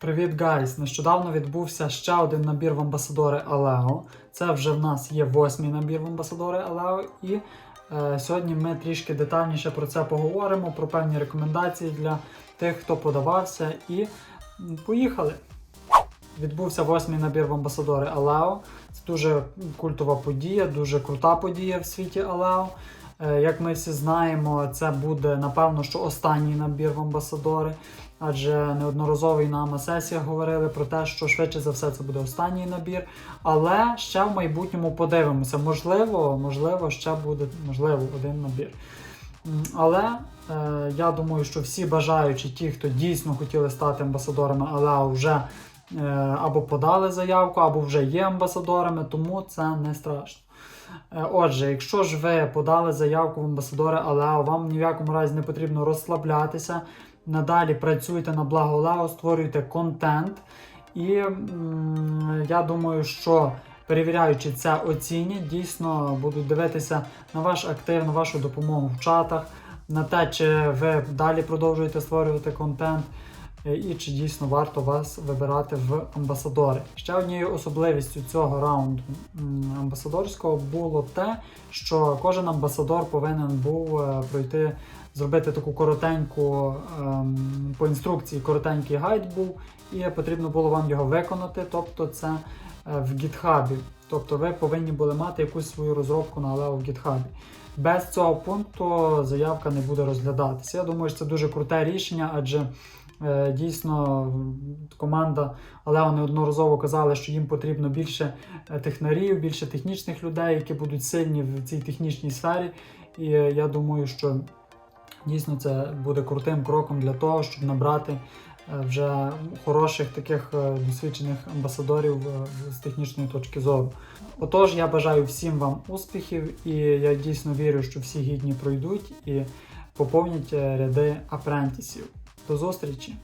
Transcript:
Привіт, гайс! Нещодавно відбувся ще один набір в амбасадори Алео. Це вже в нас є восьмий набір в амбасадори Алео. І е, сьогодні ми трішки детальніше про це поговоримо, про певні рекомендації для тих, хто подавався. І поїхали! Відбувся восьмий набір в амбасадори Алео. Це дуже культова подія, дуже крута подія в світі Алео. Е, Як ми всі знаємо, це буде напевно, що останній набір в амбасадори, адже неодноразово і на АМА-сесіях говорили про те, що швидше за все це буде останній набір. Але ще в майбутньому подивимося. Можливо, можливо, ще буде можливо один набір. Але е, я думаю, що всі бажаючі, ті, хто дійсно хотіли стати амбасадорами Алео, вже або подали заявку, або вже є амбасадорами, тому це не страшно. Е, Отже, якщо ж ви подали заявку в амбасадори Алео, вам ні в якому разі не потрібно розслаблятися. Надалі працюйте на благо Алео, створюйте контент. І я думаю, що перевіряючи це оцінять, дійсно будуть дивитися на ваш актив, на вашу допомогу в чатах, на те, чи ви далі продовжуєте створювати контент. Е, І чи дійсно варто вас вибирати в амбасадори? Ще однією особливістю цього раунду амбасадорського було те, що кожен амбасадор повинен був е, пройти, зробити таку коротеньку ем, по інструкції, коротенький гайд був, і потрібно було вам його виконати. Тобто, це е, в гітхабі. Тобто, ви повинні були мати якусь свою розробку на Aleo в гітхабі. Без цього пункту заявка не буде розглядатися. Я думаю, що це дуже круте рішення, адже дійсно м, команда Алео неодноразово казали, що їм потрібно більше е, технарів, більше технічних людей, які будуть сильні в цій технічній сфері. І е, я думаю, що дійсно це буде крутим кроком для того, щоб набрати е, вже хороших таких е, досвідчених амбасадорів е, з технічної точки зору. Отож, я бажаю всім вам успіхів, і я дійсно вірю, що всі гідні пройдуть і поповнять е, ряди апрентісів. До зустрічі!